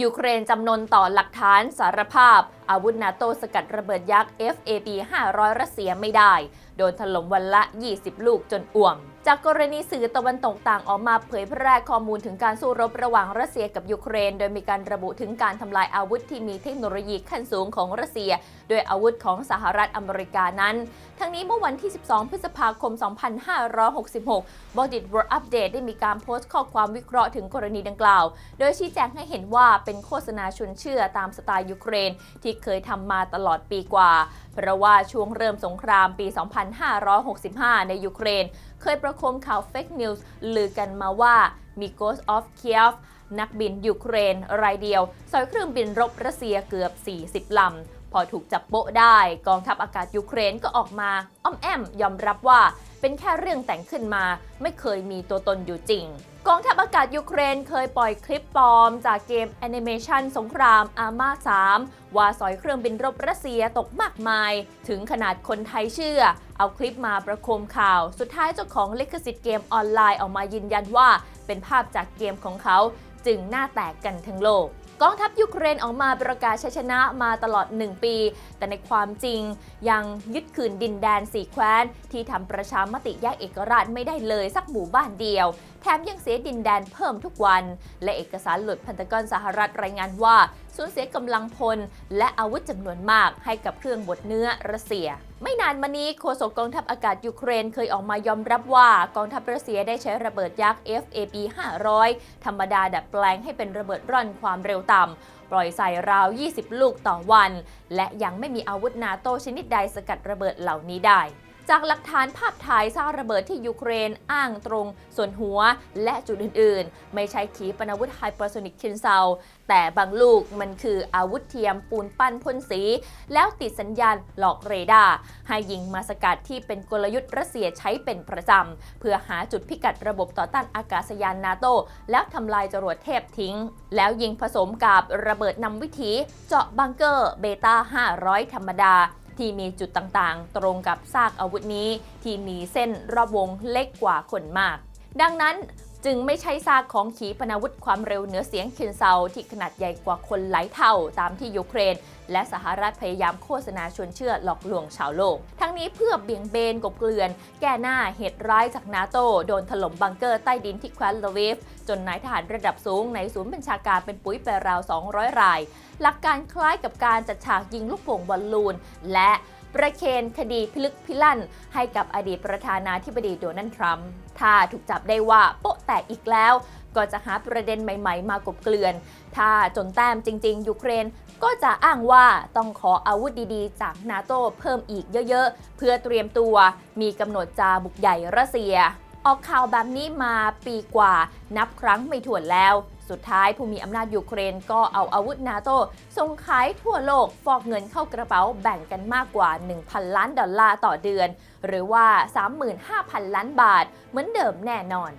ยูเครนจำนนต่อหลักฐานสารภาพ อาวุธนาโตสกัดระเบิดยักษ์ FAB 500 รัสเซียไม่ได้ โดนถล่มวันละ 20 ลูกจนอ่วม จากกรณีสื่อตะวันตกต่างออกมาเผยแพร่ข้อมูลถึงการสู้รบระหว่างรัสเซียกับยูเครน โดยมีการระบุถึงการทำลายอาวุธที่มีเทคโนโลยีขั้นสูงของรัสเซีย โดยอาวุธของสหรัฐอเมริกานั้น ทั้งนี้เมื่อวันที่ 12 พฤษภาคม 2566บอดิต World Update ได้มีการโพสต์ข้อความวิเคราะห์ถึงกรณีดังกล่าว โดยชี้แจงให้เห็นว่าเป็นโฆษณาชวนเชื่อตามสไตล์ยูเครน ที่เคยทำมาตลอดปีกว่า เพราะว่าช่วงเริ่มสงครามปี 2565 ในยูเครน เคยประคมข่าวเฟกนิวส์ลือกันมาว่ามี Ghost of Kiev นักบินยูเครน รายเดียวสอยเครื่องบินรบรัสเซียเกือบ 40 ลำ พอถูกจับโปะได้ กองทัพอากาศยูเครนก็ออกมา อ้อมแอมยอมรับว่าเป็นแค่เรื่องแต่งขึ้นมา ไม่เคยมีตัวตนอยู่จริง กองทัพอากาศยูเครนเคยปล่อยคลิปปลอมจากเกมแอนิเมชันสงครามอามา3 ว่าสอยเครื่องบินรบรัสเซียตกมากมาย ถึงขนาดคนไทยเชื่อ เอาคลิปมาประโคมข่าว สุดท้ายเจ้าของลิขสิทธิ์เกมออนไลน์ออกมายืนยันว่า เป็นภาพจากเกมของเขาจึงหน้าแตกกันทั้งโลก กองทัพยูเครนออกมาประกาศชัยชนะมาตลอด 1 ปี แต่ในความจริงยังยึดคืนดินแดนสี่แคว้น ที่ทำประชามติแยกเอกราชไม่ได้เลยสักหมู่บ้านเดียว แถมยังเสียดินแดนเพิ่มทุกวัน และเอกสารหลุดพันธกรสหรัฐรายงานว่าสูญเสียกำลังพล และอาวุธจำนวนมากให้กับเครื่องบดเนื้อรัสเซีย ไม่นานมานี้โฆษกกองทัพอากาศยูเครนเคยออกมายอมรับว่ากองทัพรัสเซียได้ใช้ระเบิดยักษ์ FAB 500 ธรรมดาดัดแปลงให้เป็นระเบิดร่อนความเร็วต่ำ ปล่อยใส่ราว 20 ลูกต่อวัน และยังไม่มีอาวุธนาโตชนิดใดสกัดระเบิดเหล่านี้ได้ จากหลักฐานภาพถ่ายซากระเบิดที่ยูเครนอ้างตรง ส่วนหัวและจุดอื่นๆ ไม่ใช่ขีปนาวุธไฮเปอร์โซนิกคินเซลแต่บางลูกมันคืออาวุธเทียมปูนปั้นพ่นสี แล้วติดสัญญาณหลอกเรดาร์ให้ยิงมาสกัดที่เป็นกลยุทธ์รัสเซียใช้เป็นประจำ เพื่อหาจุดพิกัดระบบต่อต้านอากาศยานนาโต แล้วทำลายจรวดเทพทิ้ง แล้วยิงผสมกับระเบิดนำวิถีเจาะบังเกอร์เบต้า500 ธรรมดา ที่มีจุดต่างๆ ตรงกับซากอาวุธนี้ ที่มีเส้นรอบวงเล็กกว่าคนมาก ดังนั้น จึงไม่ใช่ซากของขีปนาวุธความเร็วเหนือเสียงเคินเซาที่ขนาดใหญ่กว่าคนหลายเท่าตามที่ยูเครน และสหรัฐพยายามโฆษณาชวนเชื่อหลอกลวงชาวโลก ทั้งนี้เพื่อเบี่ยงเบนกบเกลื่อน แก้หน้าเหตุร้ายจากนาโตโดนถล่มบังเกอร์ใต้ดินที่แคว้นลาวิฟจนนายทหารระดับสูงในศูนย์บัญชาการเป็นปุ๋ยไปราว 200 ราย หลักการคล้ายกับการจัดฉากยิงลูกโป่งบอลลูนและ ประเคนคดีพิลึกพิลั่น ให้กับอดีตประธานาธิบดีโดนัลด์ทรัมป์ถ้าถูกจับได้ว่าโป๊ะแตกอีกแล้ว ก็จะหาประเด็นใหม่ๆ มากบเกลื่อน ถ้าจนแต้มจริง ๆ ยูเครนก็จะอ้างว่าต้องขออาวุธดีๆ จากนาโตเพิ่มอีกเยอะๆ เพื่อเตรียมตัว มีกำหนดจะบุกใหญ่รัสเซีย ออกข่าวแบบนี้มาปีกว่านับครั้งไม่ถ้วนแล้วสุดท้ายผู้มีอำนาจยูเครนก็เอาอาวุธนาโตส่งขายทั่วโลกฟอกเงินเข้ากระเป๋าแบ่งกันมากกว่า 1,000 ล้านดอลลาร์ต่อเดือน หรือว่า 35,000 ล้านบาท เหมือนเดิมแน่นอน